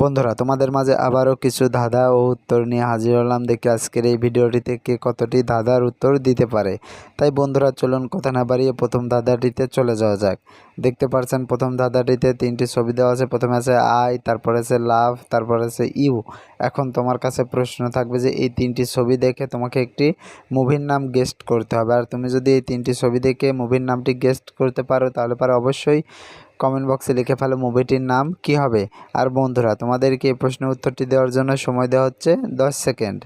বন্ধুরা, তোমাদের মাঝে আবারও কিছু ধাঁধা ও উত্তর নিয়ে হাজির হলাম। দেখি আজকের এই ভিডিওটিতে কে কতটি ধাঁধার উত্তর দিতে পারে। তাই বন্ধুরা, চলুন কথা না বাড়িয়ে প্রথম ধাঁধাটিতে চলে যাওয়া যাক। দেখতে পাচ্ছেন প্রথম ধাঁধাটিতে তিনটি ছবি দেওয়া আছে। প্রথমে আছে আই, তারপরে আছে লাভ, তারপরে আছে ইউ। এখন তোমার কাছে প্রশ্ন থাকবে যে, এই তিনটি ছবি দেখে তোমাকে একটি মুভির নাম গেস্ট করতে হবে। আর তুমি যদি এই তিনটি ছবি দেখে মুভির নামটি গেস্ট করতে পারো, তাহলে পারে অবশ্যই কমেন্ট বক্সে লিখে ফেলো মুভিটির নাম, কি হবে? আর বন্ধুরা, তোমাদেরকে এই প্রশ্নের উত্তরটি দেওয়ার জন্য সময় দেওয়া হচ্ছে দশ সেকেন্ড।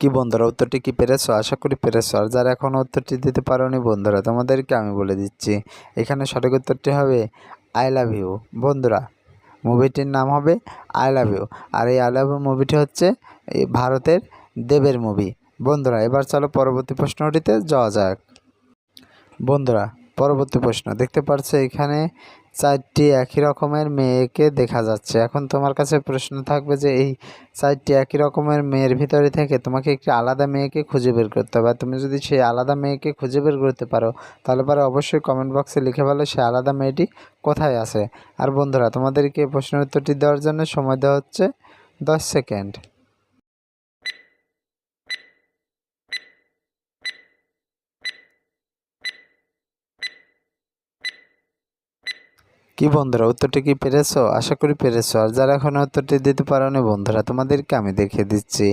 কি বন্ধুরা, উত্তরটি কি পেরেছ? আশা করি পেরেছ। আর যারা এখনও উত্তরটি দিতে পারোনি বন্ধুরা, তোমাদেরকে আমি বলে দিচ্ছি, এখানে সঠিক উত্তরটি হবে আই লাভ ইউ বন্ধুরা মুভিটির নাম হবে আই লাভ ইউ আর এই আই লাভ ইউ মুভিটি হচ্ছে এই ভারতের দেবের মুভি বন্ধুরা, এবার চলো পরবর্তী প্রশ্নটিতে যাওয়া যাক। বন্ধুরা, পরবর্তী প্রশ্ন। দেখতে পাচ্ছ এখানে চারটি একই রকমের মেয়েকে দেখা যাচ্ছে। এখন তোমার কাছে প্রশ্ন থাকবে যে এই চারটি একই রকমের মেয়ের ভিতরে থেকে তোমাকে একটি আলাদা মেয়েকে খুঁজে বের করতে হবে। তুমি যদি সেই আলাদা মেয়েকে খুঁজে বের করতে পারো, তাহলে পরে অবশ্যই কমেন্ট বক্সে লিখে ফেলো সেই আলাদা মেয়েটি কোথায় আছে। আর বন্ধুরা, তোমাদেরকে প্রশ্নের উত্তরটি দেওয়ার জন্য সময় দেওয়া হচ্ছে দশ সেকেন্ড কি বন্ধুরা, উত্তরটি কি পেরেছ? আশা করি পেরেছ। আর যারা এখনও উত্তরটি দিতে পারোনি বন্ধুরা, তোমাদেরকে আমি দেখিয়ে দিচ্ছি।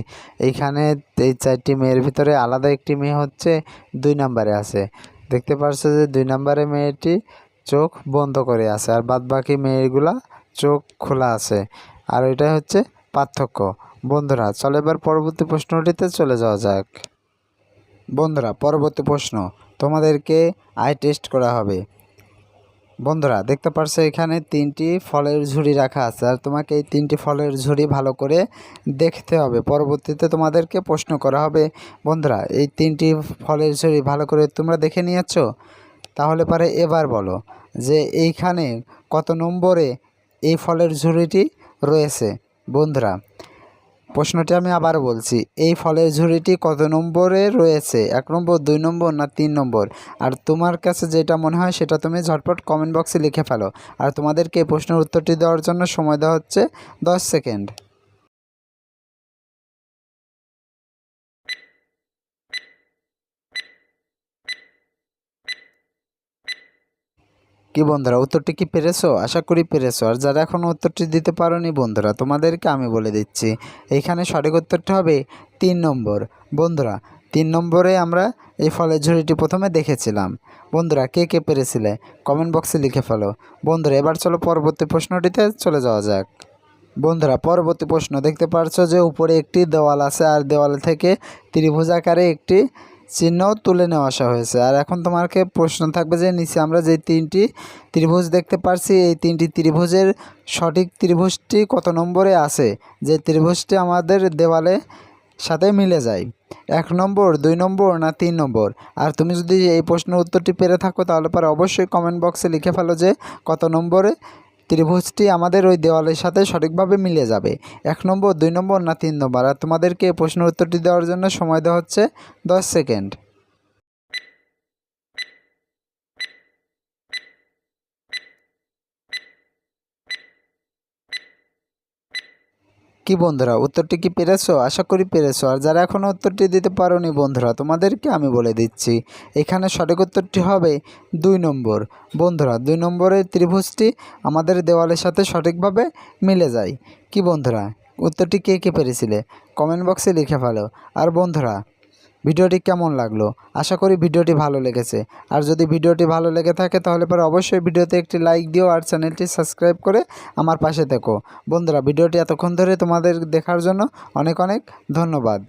এইখানে এই চারটি মেয়ের ভিতরে আলাদা একটি মেয়ে হচ্ছে, দুই নাম্বারে আছে। দেখতে পারছ যে দুই নাম্বারে মেয়েটি চোখ বন্ধ করে আছে, আর বাদ বাকি মেয়েগুলা চোখ খোলা আছে। আর এটাই হচ্ছে পার্থক্য। বন্ধুরা, চলো এবার পরবর্তী প্রশ্নটিতে চলে যাওয়া যাক। বন্ধুরা, পরবর্তী প্রশ্ন। তোমাদেরকে আই টেস্ট করা হবে। বন্ধুরা, দেখতে পারছ এখানে তিনটি ফলের ঝুড়ি রাখা আছে আর তোমাকে এই তিনটি ফলের ঝুড়ি ভালো করে দেখতে হবে। পরবর্তীতে তোমাদেরকে প্রশ্ন করা হবে, বন্ধুরা, এই তিনটি ফলের ঝুড়ি ভালো করে তোমরা দেখে নিয়েছো? তাহলে পারে এবার বলো যে এইখানে কত নম্বরে এই ফলের ঝুড়িটি রয়েছে, বন্ধুরা। প্রশ্নটি আমি আবার বলছি, এই ফলের ঝুড়িটি কত নম্বরে রয়েছে? এক নম্বর, দুই নম্বর না তিন নম্বর? আর তোমার কাছে যেটা মনে হয় সেটা তুমি ঝটপট কমেন্ট বক্সে লিখে ফেলো। আর তোমাদেরকে এই প্রশ্নের উত্তরটি দেওয়ার জন্য সময় দেওয়া হচ্ছে দশ সেকেন্ড। কি বন্ধুরা, উত্তরটি কি পেরেছ? আশা করি পেরেছ। আর যারা এখনও উত্তরটি দিতে পারোনি বন্ধুরা, তোমাদেরকে আমি বলে দিচ্ছি, এইখানে সঠিক উত্তরটা হবে তিন নম্বর। বন্ধুরা, তিন নম্বরে আমরা এই ফলের ঝুড়িটি প্রথমে দেখেছিলাম। বন্ধুরা, কে কে পেরেছিলে? কমেন্ট বক্সে লিখে ফেলো। বন্ধুরা, এবার চলো পরবর্তী প্রশ্নটিতে চলে যাওয়া যাক। বন্ধুরা, পরবর্তী প্রশ্ন, দেখতে পারছ যে উপরে একটি দেওয়াল আছে, আর দেওয়াল থেকে ত্রিভুজ আকারে একটি চিহ্ন তুলে নেওয়া আসা হয়েছে। আর এখন তোমাকে প্রশ্ন থাকবে যে, নিচে আমরা যে তিনটি ত্রিভুজ দেখতে পারছি, এই তিনটি ত্রিভুজের সঠিক ত্রিভুজটি কত নম্বরে আছে? যে ত্রিভুজটি আমাদের দেওয়ালে সাথে মিলে যায়। এক নম্বর, দুই নম্বর না তিন নম্বর? আর তুমি যদি এই প্রশ্নের উত্তরটি পেরে থাকো, তাহলে পরে অবশ্যই কমেন্ট বক্সে লিখে ফেলো যে, কত নম্বরে ত্রিভুজটি আমাদের ওই দেওয়ালের সাথে সঠিকভাবে মিলে যাবে। এক নম্বর, দুই নম্বর না তিন নম্বর? আর তোমাদেরকে প্রশ্ন উত্তরটি দেওয়ার জন্য সময় দেওয়া হচ্ছে দশ সেকেন্ড। কি বন্ধুরা, উত্তরটি কি পেরেছ? আশা করি পেরেছ। আর যারা এখনও উত্তরটি দিতে পারোনি বন্ধুরা, তোমাদেরকে আমি বলে দিচ্ছি, এখানে সঠিক উত্তরটি হবে দুই নম্বর। বন্ধুরা, দুই নম্বরের ত্রিভুজটি আমাদের দেওয়ালের সাথে সঠিকভাবে মিলে যায়। কি বন্ধুরা, উত্তরটি কে কে পেরেছিলে? কমেন্ট বক্সে লিখে ফেলো। আর বন্ধুরা ভিডিওটি কেমন লাগল? আশা করি ভিডিওটি ভালো লেগেছে। আর যদি ভিডিওটি ভালো লেগে থাকে, তাহলে পরে অবশ্যই ভিডিওতে একটি লাইক দিও আর চ্যানেলটি সাবস্ক্রাইব করে আমার পাশে থেকো। বন্ধুরা, ভিডিওটি এতক্ষণ ধরে তোমাদের দেখার জন্য অনেক অনেক ধন্যবাদ।